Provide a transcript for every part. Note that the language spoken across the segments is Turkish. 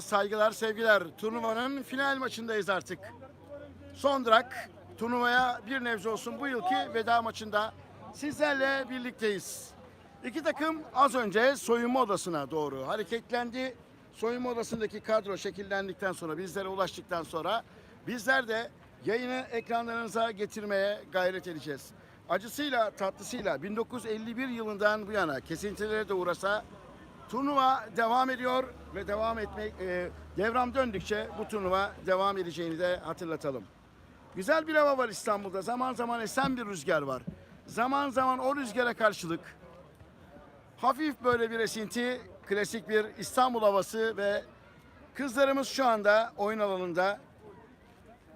Saygılar, sevgiler. Turnuvanın final maçındayız artık. Son durak. Turnuvaya bir nebze olsun bu yılki veda maçında sizlerle birlikteyiz. İki takım az önce soyunma odasına doğru hareketlendi. Soyunma odasındaki kadro şekillendikten sonra, bizlere ulaştıktan sonra bizler de yayını ekranlarınıza getirmeye gayret edeceğiz. Acısıyla tatlısıyla 1951 yılından bu yana kesintilere de uğrasa Turnuva devam ediyor ve devam etmek e, devram döndükçe bu turnuva devam edeceğini de hatırlatalım. Güzel bir hava var İstanbul'da. Zaman zaman esen bir rüzgar var. Zaman zaman o rüzgara karşılık hafif böyle bir esinti, klasik bir İstanbul havası ve kızlarımız şu anda oyun alanında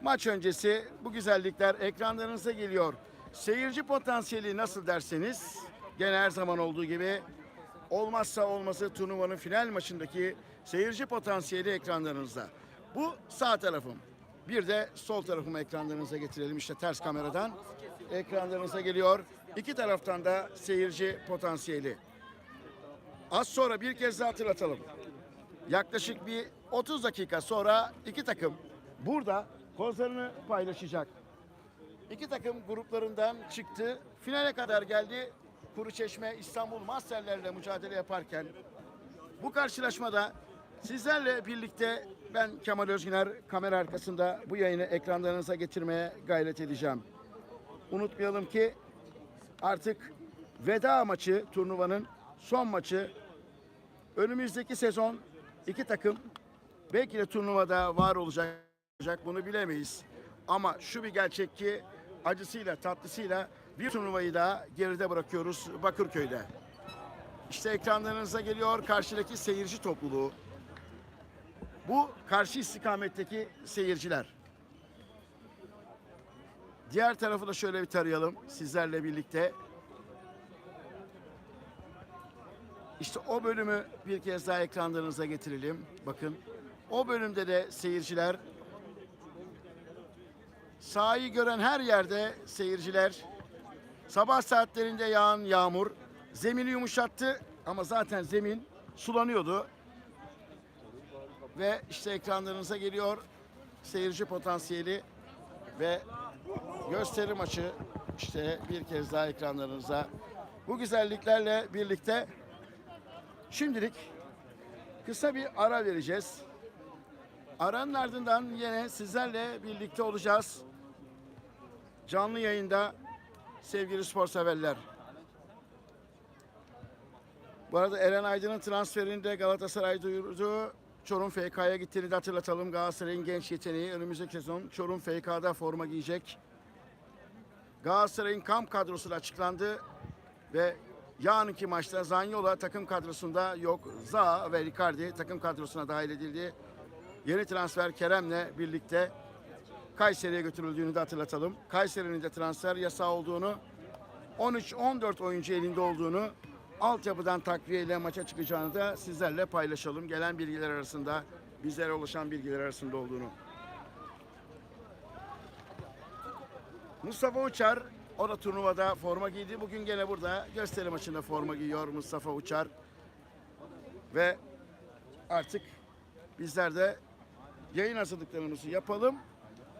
maç öncesi bu güzellikler ekranlarınıza geliyor. Seyirci potansiyeli nasıl derseniz gene her zaman olduğu gibi olmazsa olması turnuvanın final maçındaki seyirci potansiyeli ekranlarınızda. Bu sağ tarafım. Bir de sol tarafımı ekranlarınıza getirelim işte ters kameradan. Ekranlarınıza geliyor. İki taraftan da seyirci potansiyeli. Az sonra bir kez daha hatırlatalım. Yaklaşık bir 30 dakika sonra iki takım burada kozlarını paylaşacak. İki takım gruplarından çıktı. Finale kadar geldi. Kuruçeşme İstanbul Masterlerle mücadele yaparken bu karşılaşmada sizlerle birlikte ben Kemal Özgüner kamera arkasında bu yayını ekranlarınıza getirmeye gayret edeceğim. Unutmayalım ki artık veda maçı turnuvanın son maçı önümüzdeki sezon iki takım belki de turnuvada var olacak bunu bilemeyiz. Ama şu bir gerçek ki acısıyla tatlısıyla bir turnuvayı da geride bırakıyoruz Bakırköy'de. İşte ekranlarınıza geliyor karşıdaki seyirci topluluğu. Bu karşı istikametteki seyirciler. Diğer tarafı da şöyle bir tarayalım sizlerle birlikte. İşte o bölümü bir kez daha ekranlarınıza getirelim. Bakın o bölümde de seyirciler sahayı gören her yerde seyirciler sabah saatlerinde yağan yağmur zemini yumuşattı ama zaten zemin sulanıyordu. Ve işte ekranlarınıza geliyor seyirci potansiyeli ve gösteri maçı işte bir kez daha ekranlarınıza. Bu güzelliklerle birlikte şimdilik kısa bir ara vereceğiz. Aranın ardından yine sizlerle birlikte olacağız. Canlı yayında sevgili spor severler. Bu arada Eren Aydın'ın transferini de Galatasaray duyurdu. Çorum FK'ya gittiğini de hatırlatalım. Galatasaray'ın genç yeteneği önümüzdeki sezon Çorum FK'da forma giyecek. Galatasaray'ın kamp kadrosu da açıklandı ve yarınki maçta Zanyola takım kadrosunda yok. Zaha ve Ricardi takım kadrosuna dahil edildi. Yeni transfer Kerem'le birlikte Kayseri'ye götürüldüğünü de hatırlatalım. Kayseri'nin de transfer yasağı olduğunu, 13-14 oyuncu elinde olduğunu, altyapıdan takviyeyle maça çıkacağını da sizlerle paylaşalım. Gelen bilgiler arasında, bizlere ulaşan bilgiler arasında olduğunu. Mustafa Uçar, o da turnuvada forma giydi. Bugün gene burada gösteri maçında forma giyiyor Mustafa Uçar. Ve artık bizler de yayın hazırlıklarımızı yapalım.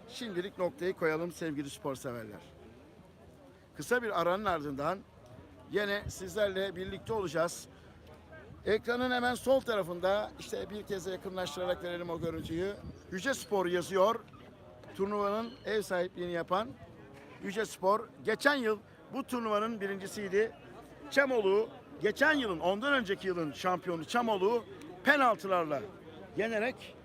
Şimdilik noktayı koyalım sevgili spor severler. Kısa bir aranın ardından yine sizlerle birlikte olacağız. Ekranın hemen sol tarafında işte bir kez yakınlaştırarak verelim o görüntüyü. Yüce Spor yazıyor. Turnuvanın ev sahipliğini yapan Yüce Spor. Geçen yıl bu turnuvanın birincisiydi. Çamolu geçen yılın ondan önceki yılın şampiyonu Çamolu penaltılarla yenerek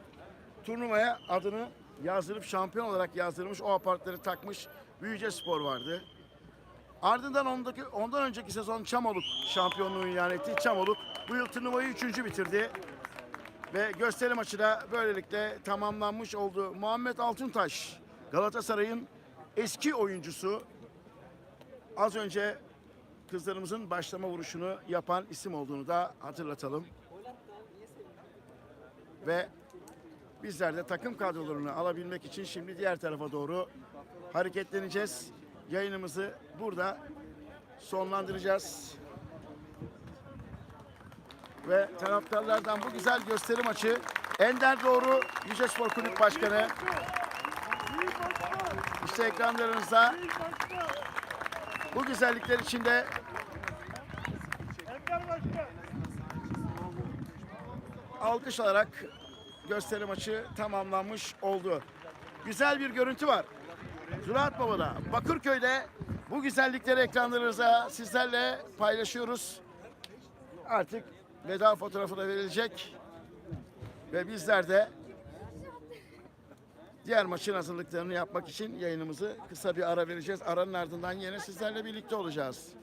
turnuvaya adını yazdırıp şampiyon olarak yazdırmış o apartları takmış Büyüce Spor vardı. Ardından ondaki, ondan önceki sezon Çamoluk şampiyonluğu ilan etti. Çamoluk bu yıl turnuvayı üçüncü bitirdi. Ve gösteri maçı da böylelikle tamamlanmış oldu. Muhammed Altuntaş Galatasaray'ın eski oyuncusu. Az önce kızlarımızın başlama vuruşunu yapan isim olduğunu da hatırlatalım. Ve bizler de takım kadrolarını alabilmek için şimdi diğer tarafa doğru hareketleneceğiz. Yayınımızı burada sonlandıracağız. Ve taraftarlardan bu güzel gösteri maçı Ender Doğru Yüce Spor Kulüp Başkanı. İşte ekranlarınızda bu güzellikler içinde alkış alarak gösteri maçı tamamlanmış oldu. Güzel bir görüntü var. Ziraat Baba'da, Bakırköy'de bu güzellikleri ekranlarınıza sizlerle paylaşıyoruz. Artık veda fotoğrafı da verilecek. Ve bizler de diğer maçın hazırlıklarını yapmak için yayınımızı kısa bir ara vereceğiz. Aranın ardından yine sizlerle birlikte olacağız.